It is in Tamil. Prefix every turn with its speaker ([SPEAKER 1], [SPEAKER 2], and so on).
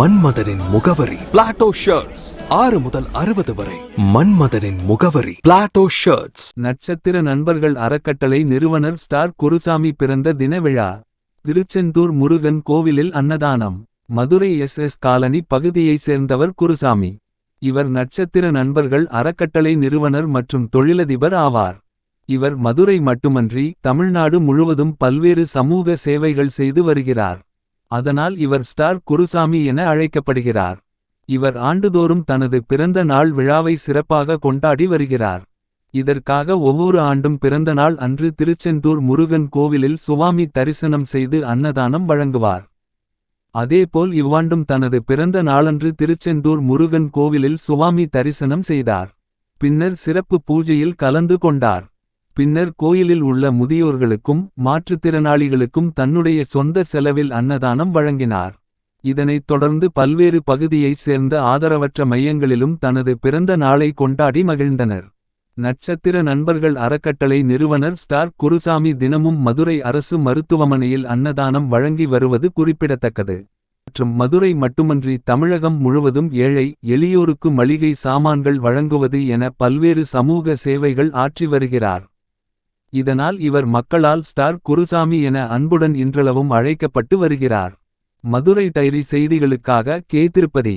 [SPEAKER 1] மன்மதனின் முகவரி. பிளாட்டோ ஷர்ட்ஸ் ஆறு முதல் அறுபது வரை. மன்மதனின் முகவரி. பிளாட்டோ ஷர்ட்ஸ்
[SPEAKER 2] நட்சத்திர நண்பர்கள் அறக்கட்டளை நிறுவனர் ஸ்டார் குருசாமி பிறந்த தின விழா. திருச்செந்தூர் முருகன் கோவிலில் அன்னதானம். மதுரை எஸ் எஸ் காலனி பகுதியைச் சேர்ந்தவர் குருசாமி. இவர் நட்சத்திர நண்பர்கள் அறக்கட்டளை நிறுவனர் மற்றும் தொழிலதிபர் ஆவார். இவர் மதுரை மட்டுமன்றி தமிழ்நாடு முழுவதும் பல்வேறு சமூக சேவைகள் செய்து வருகிறார். அதனால் இவர் ஸ்டார் குருசாமி என அழைக்கப்படுகிறார். இவர் ஆண்டுதோறும் தனது பிறந்த நாள் விழாவை சிறப்பாக கொண்டாடி வருகிறார். இதற்காக ஒவ்வொரு ஆண்டும் பிறந்த நாள் அன்று திருச்செந்தூர் முருகன் கோவிலில் சுவாமி தரிசனம் செய்து அன்னதானம் வழங்குவார். அதேபோல் இவ்வாண்டும் தனது பிறந்த நாளன்று திருச்செந்தூர் முருகன் கோவிலில் சுவாமி தரிசனம் செய்தார். பின்னர் சிறப்பு பூஜையில் கலந்து கொண்டார். பின்னர் கோயிலில் உள்ள முதியோர்களுக்கும் மாற்றுத்திறனாளிகளுக்கும் தன்னுடைய சொந்த செலவில் அன்னதானம் வழங்கினார். இதனைத் தொடர்ந்து பல்வேறு பகுதியைச் சேர்ந்த ஆதரவற்ற மையங்களிலும் தனது பிறந்த நாளை கொண்டாடி மகிழ்ந்தனர். நட்சத்திர நண்பர்கள் அறக்கட்டளை நிறுவனர் ஸ்டார் குருசாமி தினமும் மதுரை அரசு மருத்துவமனையில் அன்னதானம் வழங்கி வருவது குறிப்பிடத்தக்கது. மற்றும் மதுரை மட்டுமன்றி தமிழகம் முழுவதும் ஏழை எளியோருக்கு மளிகை சாமான்கள் வழங்குவது என பல்வேறு சமூக சேவைகள் ஆற்றி வருகிறார். இதனால் இவர் மக்களால் ஸ்டார் குருசாமி என அன்புடன் இன்றளவும் அழைக்கப்பட்டு வருகிறார் மதுரை டைரி செய்திகளுக்காக K Tirupati